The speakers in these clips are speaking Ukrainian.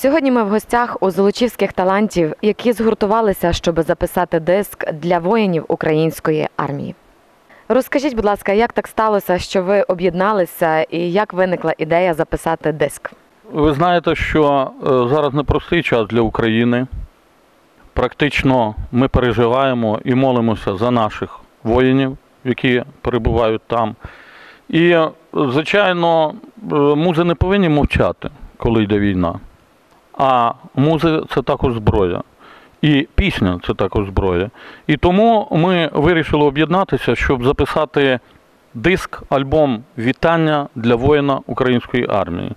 Сьогодні ми в гостях у золочівських талантів, які згуртувалися, щоб записати диск для воїнів української армії. Розкажіть, будь ласка, як так сталося, що ви об'єдналися, і як виникла ідея записати диск? Ви знаєте, що е, зараз непростий час для України. Практично ми переживаємо і молимося за наших воїнів, які перебувають там. І, е, звичайно, е, музи не повинні мовчати, коли йде війна. А музи це також зброя. І пісня це також зброя. І тому ми вирішили об'єднатися, щоб записати диск, альбом Вітання для воїна української армії.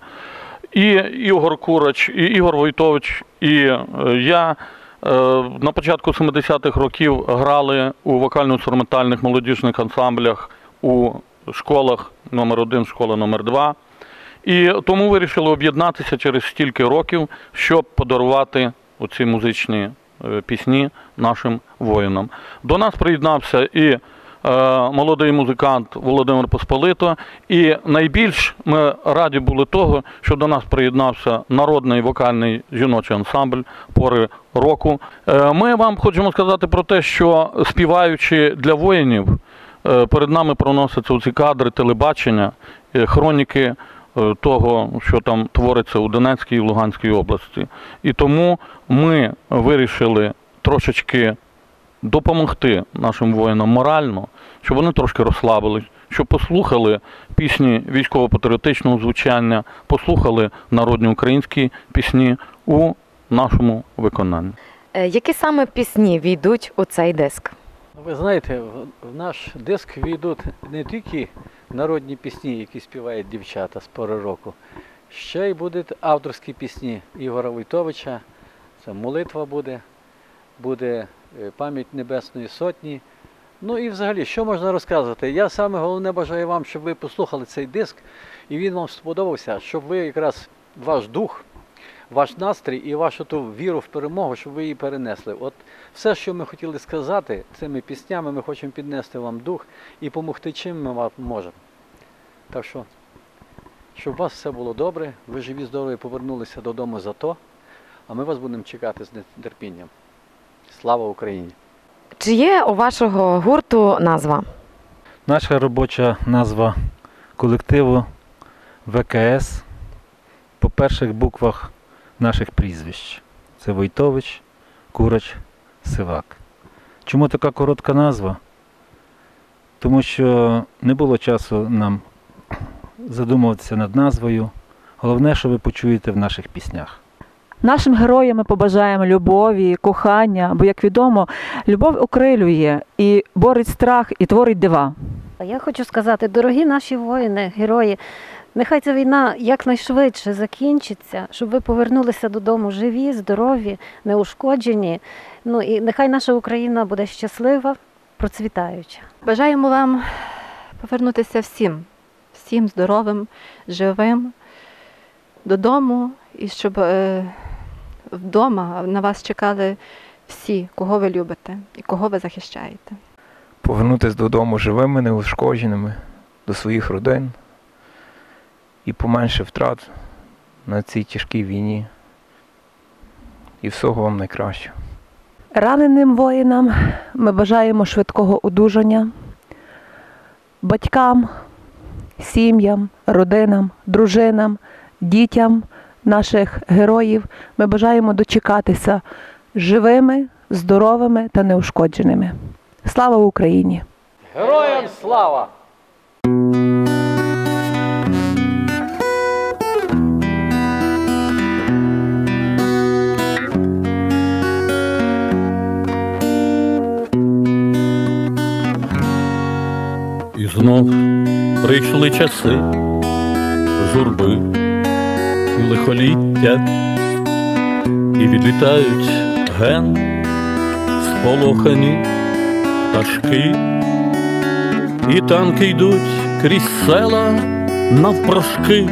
І Ігор Курач, і Ігор Войтович, і е, я е, на початку 70-х років грали у вокально-інструментальних молодіжних ансамблях у школах номер 1 школа номер 2 І тому вирішили об'єднатися через стільки років, щоб подарувати оці музичні е, пісні нашим воїнам. До нас приєднався і е, молодий музикант Володимир Посполито. І найбільш ми раді були того, що до нас приєднався народний вокальний жіночий ансамбль пори року. Е, Ми вам хочемо сказати про те, що співаючи для воїнів, перед нами проносяться ці кадри телебачення, хроніки того, що там твориться у Донецькій і Луганській області. І тому ми вирішили трошечки допомогти нашим воїнам морально, щоб вони трошки розслабились, щоб послухали пісні військово-патріотичного звучання, послухали народні українські пісні у нашому виконанні. Е, Які саме пісні війдуть у цей диск? Ви знаєте, в- в наш диск війдуть не тільки народні пісні, які співають дівчата з пори року, ще й будуть авторські пісні Ігора Войтовича. Це молитва буде, буде е, пам'ять Небесної Сотні. Ну і взагалі, що можна розказувати? Я саме головне бажаю вам, щоб ви послухали цей диск, і він вам сподобався, щоб ви якраз ваш дух, ваш настрій і вашу ту віру в перемогу, щоб ви її перенесли. От все, що ми хотіли сказати цими піснями, ми хочемо піднести вам дух і допомогти, чим ми вам можемо. Так що, щоб у вас все було добре, ви живі, здорові повернулися додому за то, а ми вас будемо чекати з нетерпінням. Слава Україні! Чи є у вашого гурту назва? Наша робоча назва колективу ВКС по перших буквах наших прізвищ. Це Войтович, Курач, Сивак. Чому така коротка назва? Тому що не було часу нам задумуватися над назвою. Головне, що ви почуєте в наших піснях. Нашим героям ми побажаємо любові, кохання, бо, як відомо, любов окрилює і борить страх, і творить дива. А Я хочу сказати, дорогі наші воїни, герої, нехай ця війна якнайшвидше закінчиться, щоб ви повернулися додому живі, здорові, неушкоджені. Ну і нехай наша Україна буде щаслива, процвітаюча. Бажаємо вам повернутися всім, всім здоровим, живим додому, і щоб е, вдома на вас чекали всі, кого ви любите і кого ви захищаєте. Повернутися додому живими, неушкодженими до своїх родин і поменше втрат на цій тяжкій війні. І всього вам найкращого. Раненим воїнам ми бажаємо швидкого одужання, батькам, сім'ям, родинам, дружинам, дітям наших героїв. Ми бажаємо дочекатися живими, здоровими та неушкодженими. Слава Україні! Героям слава! І знов прийшли часи журби і лихоліття, і відлітають ген сполохані пташки, і танки йдуть крізь села навпрошки.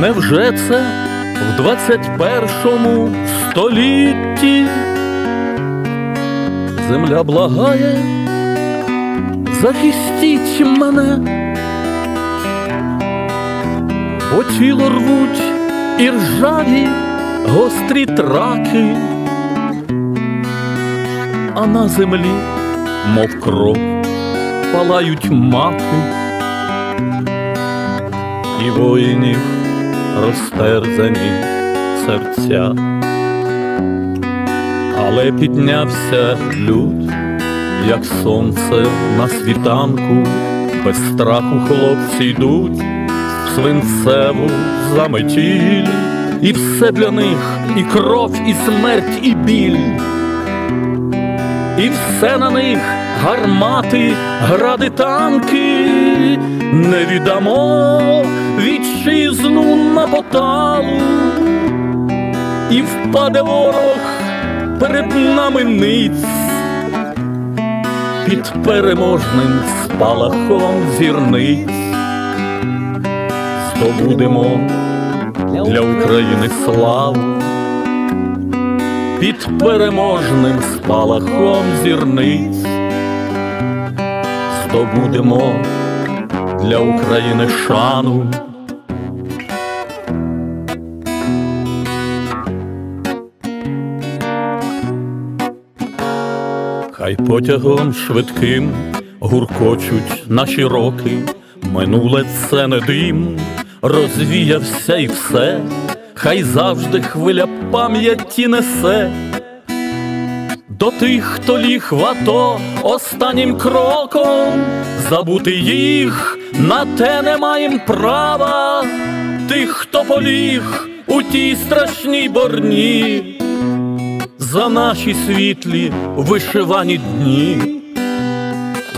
Невже це в двадцять першому столітті земля благає? захистіть мене. по тілу рвуть і ржаві гострі траки, а на землі, мов кров, палають маки, і воїнів розтерзані серця. Але піднявся люд, як сонце на світанку, без страху хлопці йдуть в свинцеву заметіль, і все для них і кров, і смерть, і біль. І все на них гармати, гради, танки, не віддамо вітчизну на поталу, і впаде ворог перед нами ниць, під переможним спалахом зірниць, здобудемо для України славу, під переможним спалахом зірниць, здобудемо для України шану. Хай потягом швидким гуркочуть наші роки, минуле це не дим, розвіявся і все, хай завжди хвиля пам'яті несе. До тих, хто ліг в АТО останнім кроком, забути їх на те не маєм права, тих, хто поліг у тій страшній борні. За наші світлі вишивані дні,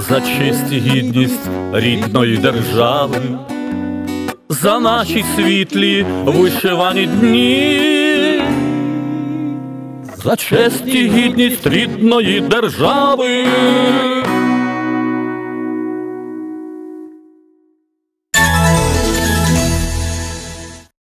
за честь і гідність рідної держави, за наші світлі вишивані дні, за честь і гідність рідної держави.